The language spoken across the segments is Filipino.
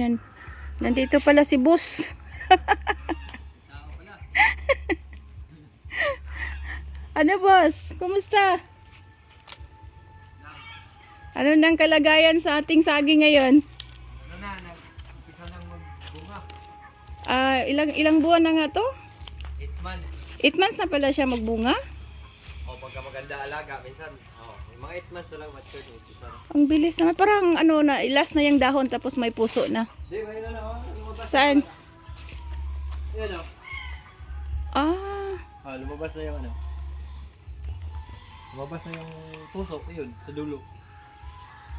Ayan. Nandito pala si Bus. ano boss? Kumusta? Ano nang kalagayan sa ating saging ngayon? Ah, ilang ilang buwan na nga to? 8 months. 8 months na pala siya magbunga. O pagka maganda alaga, minsan, mga 8 months na lang mature. Umpisa na. Ang bilis naman. Parang ano na, last na yung dahon tapos may puso na. Di, may na oh. Lumabas Saan? Yan o. Ah, Ah, lumabas na yung ano. Lumabas na yung puso, yun, sa dulo.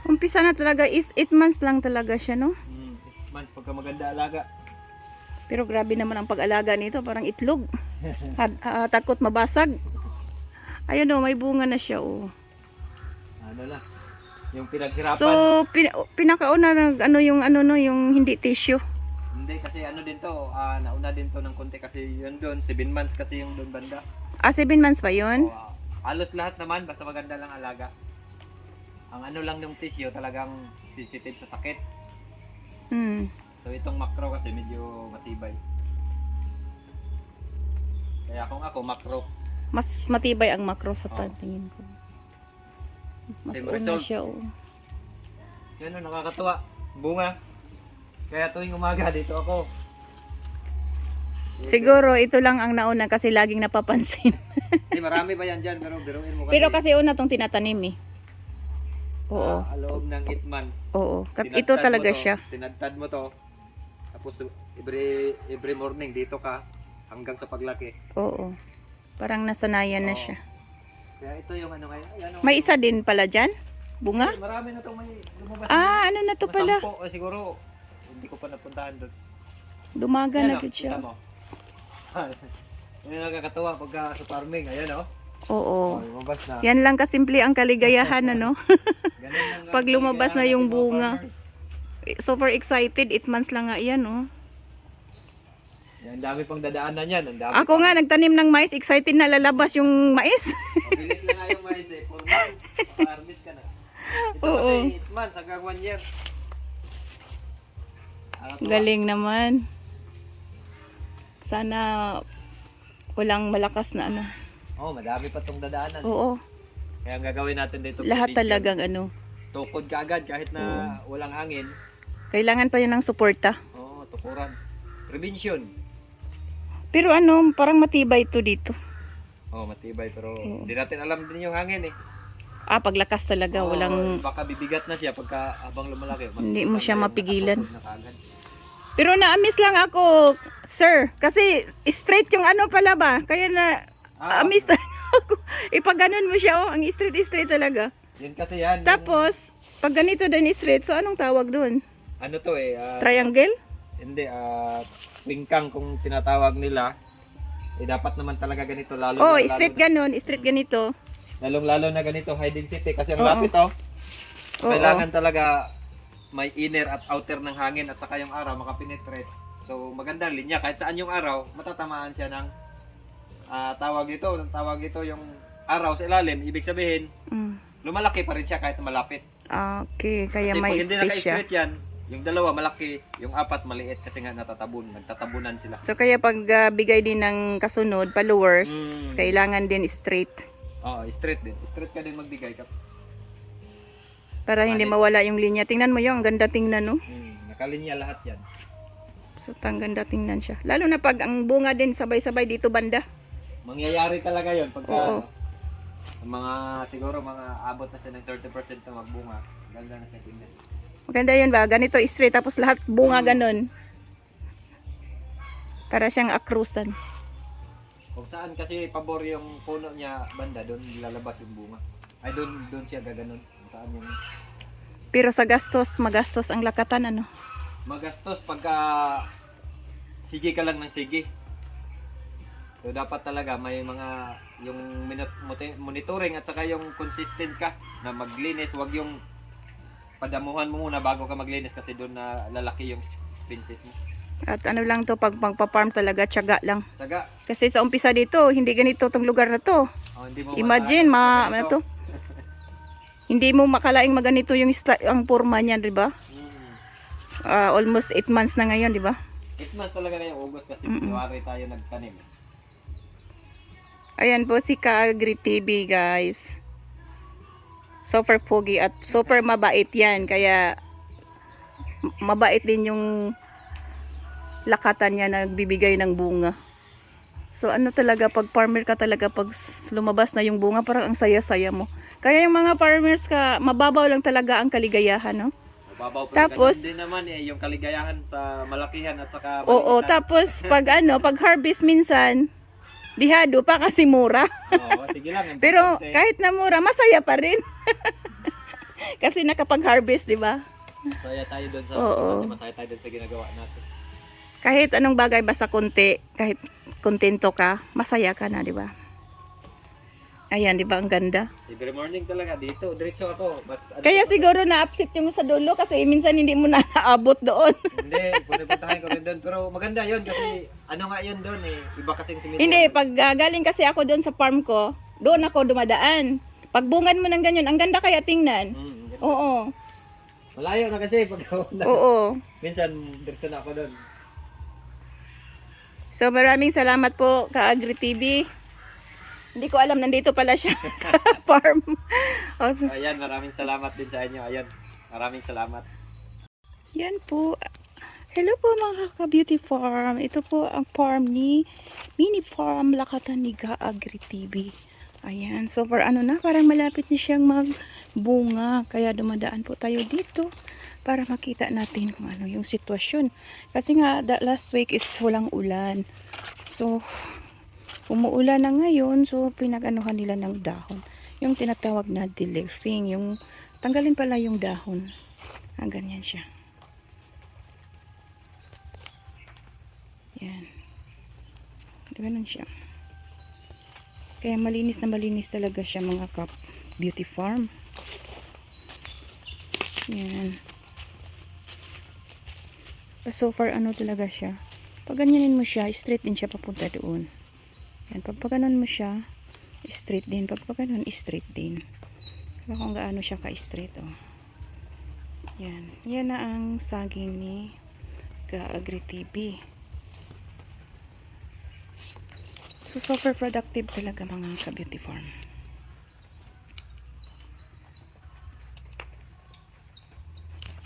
umpisa na talaga is 8 months lang talaga siya, no? Mm, 8 months, pagka maganda alaga. Pero grabe naman ang pag-alaga nito, parang itlog. Had, ah, takot mabasag. Ayun oh, may bunga na siya oh. Ano na, yung pinaghirapan. So, pin- pinakauna nag ano yung ano no, yung hindi tissue. Hindi, kasi ano din to, ah, nauna din to ng konti kasi yun doon, 7 months kasi yung doon banda. Ah, 7 months pa yun? O, ah, halos lahat naman, basta maganda lang alaga. Ang ano lang ng tissue, talagang sensitive sa sakit. Hmm. So itong macro kasi medyo matibay. Kaya kung ako, macro. Mas matibay ang macro sa Oo. tingin ko. Mas Same una result. siya oh. Yan o, nakakatuwa. Bunga. Kaya tuwing umaga dito ako. Siguro ito lang ang nauna kasi laging napapansin. Hindi, marami pa yan dyan, pero biruin mo kasi. Pero kasi una tong tinatanim eh. Oo. ah, loob ng 8 months. Oo. Tinadtad Ito mo talaga to, siya. Tinadtad mo to. Tapos every every morning dito ka hanggang sa paglaki. Oo. Parang nasanayan na Oo. siya. Kaya ito yung ano kaya. Ayan, oh. May isa din pala dyan? Bunga? Ay, Marami na itong may lumabas. Ah, ano na to pala? sampo, eh, siguro hindi ko pa napuntahan doon. Dumaga na oh, gud siya. mo. Yan yung nakakatuwa pagka sa farming. Ayan o. Oo. Oh, lumabas na. Yan lang kasimple ang kaligayahan ano. Pag lumabas na yung bunga. Super excited. 8 months lang nga yan oh. Yan, ang dami pang dadaanan yan. Ang dami Ako nga nagtanim ng mais. Excited na lalabas yung mais. Mabilis lang nga yung mais eh. 4 months. Maka-harvest ka na. Ito Oo. kasi 8 months hanggang 1 year. Nakakatuwa. Galing naman. Sana walang malakas na ano. Oh, madami pa tong dadaanan. Oo. Kaya ang gagawin natin dito. Lahat talagang ano. Tukod ka agad kahit na walang hangin. Kailangan pa yun ng suporta. Oo, tukuran. Prevention. Pero ano, parang matibay ito dito. Oh, matibay pero hindi natin alam din yung hangin eh. Ah, paglakas talaga. Oo, Walang... baka bibigat na siya pagka habang lumalaki. Mas- Hindi mo siya mapigilan. na kaagad. Pero na-miss lang ako, sir. Kasi straight yung ano pala ba? Kaya na, Ah, amiss talaga ako. Ipag ganun mo siya, oh. Ang straight-straight talaga. Yun kasi yan. yung- Tapos, pag ganito din straight, so anong tawag doon? ano to eh. ah, Triangle? Hindi, ah, wingkang kung tinatawag nila. Eh dapat naman talaga ganito lalo Oh, lalo, straight ganun, straight ganito. lalong lalo na ganito high density kasi ang Oo. lapit oh. Oo. Kailangan talaga may inner at outer ng hangin at saka yung araw makapenetrate. So maganda ang linya kahit saan yung araw matatamaan siya ng ah, tawag ito, ng tawag ito yung araw sa ilalim, ibig sabihin Mm. lumalaki pa rin siya kahit malapit. Ah, Okay, kaya Kasi may pag hindi space siya. naka-straight yan, yung dalawa malaki, yung apat maliit kasi nga natatabon, nagtatabunan sila. So kaya pag ah, bigay din ng kasunod, followers, Mm. kailangan din straight. Oo, straight din. Straight ka din magbigay ka. Para hindi mawala yung linya. Tingnan mo yung ang ganda tingnan, no? Hmm, nakalinya lahat yan. So, ang ganda tingnan siya. Lalo na pag ang bunga din sabay-sabay dito banda. Mangyayari talaga yon pagka Oo. ano, ang mga siguro mga abot na siya ng 30% na magbunga. Ganda na siya tingnan. Maganda yun ba? Ganito straight tapos lahat bunga Mm. ganun. Para siyang akrusan. Kung saan kasi pabor yung puno niya banda, doon lalabas yung bunga. Ay doon doon siya gaganon. Kung saan yung Pero sa gastos, magastos ang lakatan ano. magastos pagka sige ka lang ng sige. So dapat talaga may mga yung monitoring at saka yung consistent ka na maglinis, wag yung padamuhan mo muna bago ka maglinis kasi doon na lalaki yung expenses mo. At ano lang to pag magpa-farm talaga tiyaga lang. Saga, Kasi sa umpisa dito, hindi ganito tong lugar na to. oh, hindi mo Imagine, ma, mataas- ano to? hindi mo makalaing maganito yung ang forma niyan, di ba? Mm. Ah, almost 8 months na ngayon, di ba? 8 months talaga na yung August kasi Mm-mm. January tayo nagtanim. Ayan po si Kaagri TV, guys. Super pogi at super mabait yan. Kaya, mabait din yung lakatan niya na nagbibigay ng bunga. So, ano talaga, pag farmer ka talaga, pag lumabas na yung bunga, parang ang saya-saya mo. Kaya yung mga farmers ka, mababaw lang talaga ang kaligayahan, no? Mababaw po Tapos- din naman eh, yung kaligayahan sa malakihan at saka Oo, maliitan. tapos pag ano, pag harvest minsan, dihado pa kasi mura. Oo, sige lang. Pero kahit na mura, masaya pa rin. kasi nakapag-harvest, di ba? Masaya tayo doon sa Oo. masaya tayo doon sa ginagawa natin. Kahit anong bagay, basta konti, kahit kontento ka, masaya ka na, di ba? Ayan, di ba? Ang ganda. Every morning talaga dito, diretso ako. Bas, ano, Kaya siguro na-upset yung sa dulo kasi minsan hindi mo na naabot doon. Hindi, pupuntahan ko rin doon. Pero maganda yun kasi ano nga yun doon eh. Iba kasing simento. hindi, pag ah, galing kasi ako doon sa farm ko, doon ako dumadaan. Pag bungan mo ng ganyan, ang ganda kaya tingnan. Mm, Oo, Malayo na kasi pag oo. Minsan, diretso na ako doon. So maraming salamat po ka Agri TV. Hindi ko alam nandito pala siya sa farm. Oh, so, Ayan, maraming salamat din sa inyo. Ayan, maraming salamat. yan po. Hello po mga ka-beauty farm. Ito po ang farm ni Mini Farm Lakatan ni Ga Agri TV. Ayan, so for ano na, parang malapit na siyang magbunga. Kaya dumadaan po tayo dito para makita natin kung ano yung sitwasyon. Kasi nga, the last week is walang ulan. So, umuulan na ngayon, so pinag-anuhan nila ng dahon. Yung tinatawag na deleafing, yung tanggalin pala yung dahon. Ah, ganyan siya. Yan. Ganun siya. Kaya malinis na malinis talaga siya mga kap beauty farm. Yan. So far ano talaga siya. Pag ganyanin mo siya, straight din siya papunta doon. Yan, pag paganon mo siya, straight din. Pag paganon, straight din. Diba kung gaano siya ka-straight, oh. Yan. Yan na ang saging ni Ka-Agri TV. So, super productive talaga mga ka-beauty farm.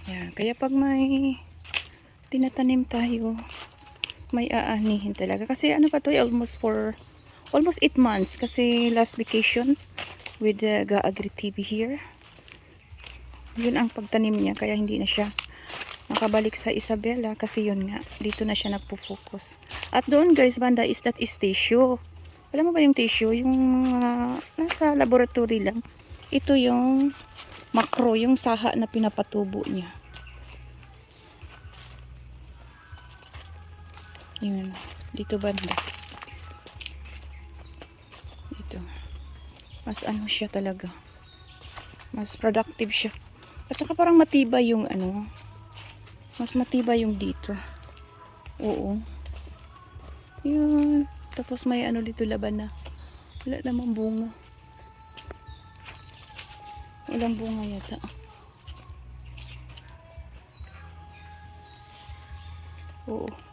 Yan. Kaya pag may tinatanim tayo, may aanihin talaga. Kasi ano pa to, almost for almost 8 months. Kasi last vacation with the Ga-Agri TV here. Yun ang pagtanim niya. Kaya hindi na siya nakabalik sa Isabela. Kasi yun nga, dito na siya nagpo-focus. At doon guys, banda is that is tissue. Alam mo ba yung tissue? Yung ah, nasa laboratory lang. Ito yung macro, yung saha na pinapatubo niya. Yun. Dito banda. Dito. Mas ano siya talaga. Mas productive siya. At saka parang matibay yung ano. Mas matibay yung dito. Oo. Yun. Tapos may ano dito laban na. Wala namang bunga. Walang bunga yata. Oo.